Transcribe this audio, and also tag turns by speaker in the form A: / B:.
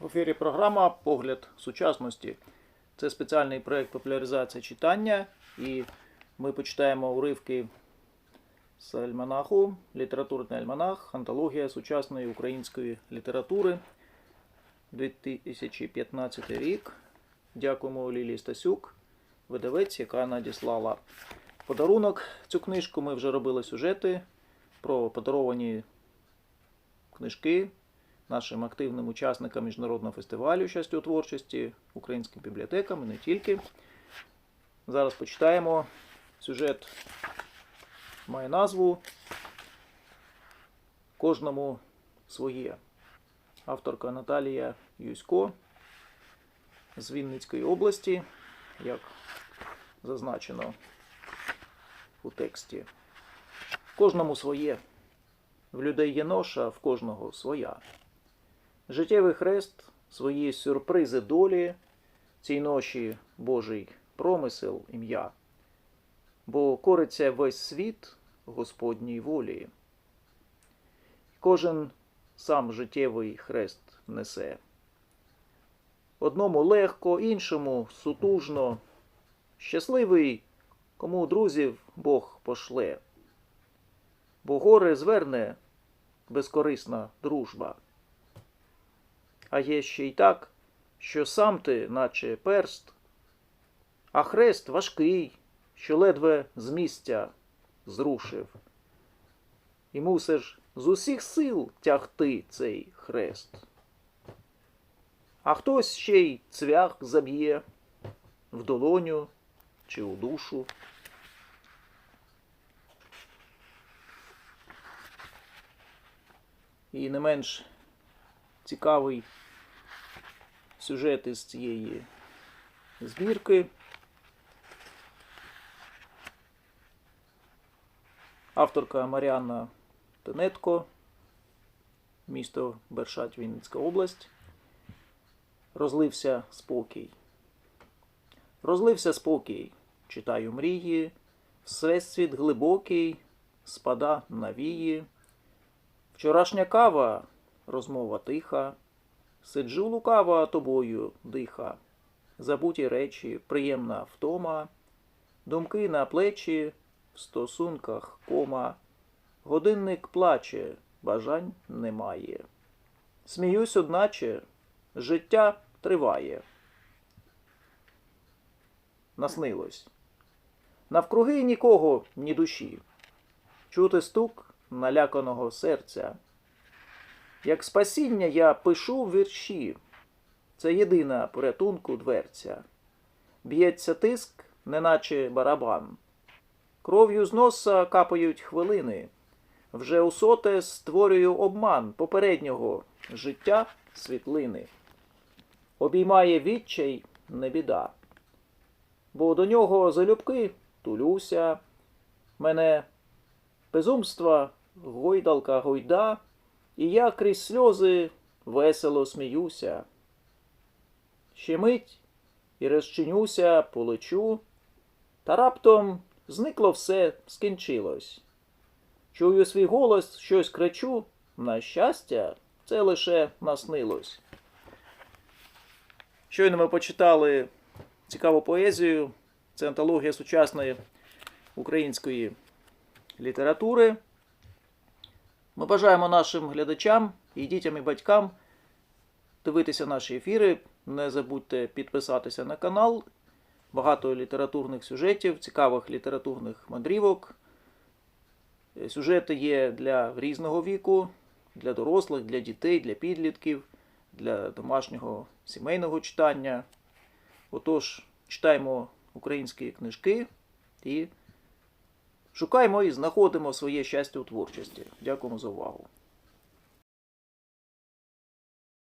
A: В ефірі програма Погляд сучасності. Це спеціальний проєкт популяризації читання, і ми почитаємо уривки з альманаху, літературний альманах, антологія сучасної української літератури 2015 рік. Дякуємо Лілії Стасюк, видавець, яка надіслала подарунок. Цю книжку ми вже робили сюжети про подаровані книжки нашим активним учасникам міжнародного фестивалю щастя у творчості, українським бібліотекам і не тільки. Зараз почитаємо. Сюжет має назву Кожному своє. Авторка Наталія Юсько з Вінницької області, як зазначено у тексті. Кожному своє. В людей є ноша, в кожного своя. Життєвий хрест, свої сюрпризи долі, цій ноші Божий промисел ім'я, бо кориться весь світ Господній волі. Кожен сам життєвий хрест несе. Одному легко, іншому сутужно, щасливий, кому друзів Бог пошле, бо горе зверне безкорисна дружба. А є ще й так, що сам ти, наче перст, а хрест важкий, що ледве з місця зрушив. І мусиш з усіх сил тягти цей хрест. А хтось ще й цвях заб'є в долоню чи у душу. І не менш цікавий сюжет із цієї збірки. Авторка Маріанна Тенетко, місто Бершать, Вінницька область. Розлився спокій. Розлився спокій, читаю мрії, всесвіт глибокий, спада навії. Вчорашня кава, розмова тиха. Сиджу лукава тобою диха, забуті речі, приємна втома, думки на плечі, в стосунках кома, годинник плаче, бажань немає. Сміюсь, одначе, життя триває. Наснилось. Навкруги нікого, ні душі. Чути стук наляканого серця. Як спасіння я пишу вірші, це єдина порятунку дверця. Б'ється тиск, неначе барабан. Кров'ю з носа капають хвилини. Вже у соте створюю обман попереднього життя світлини. Обіймає відчай не біда. Бо до нього залюбки тулюся. Мене безумства гойдалка гойда. І я крізь сльози весело сміюся. Ще мить і розчинюся, полечу, та раптом зникло все, скінчилось. Чую свій голос, щось кричу, на щастя, це лише наснилось. Щойно ми почитали цікаву поезію. Це антологія сучасної української літератури. Ми бажаємо нашим глядачам і дітям і батькам дивитися наші ефіри. Не забудьте підписатися на канал. Багато літературних сюжетів, цікавих літературних мандрівок. Сюжети є для різного віку, для дорослих, для дітей, для підлітків, для домашнього сімейного читання. Отож, читаємо українські книжки і Шукаємо і знаходимо своє щастя у творчості. Дякуємо за увагу.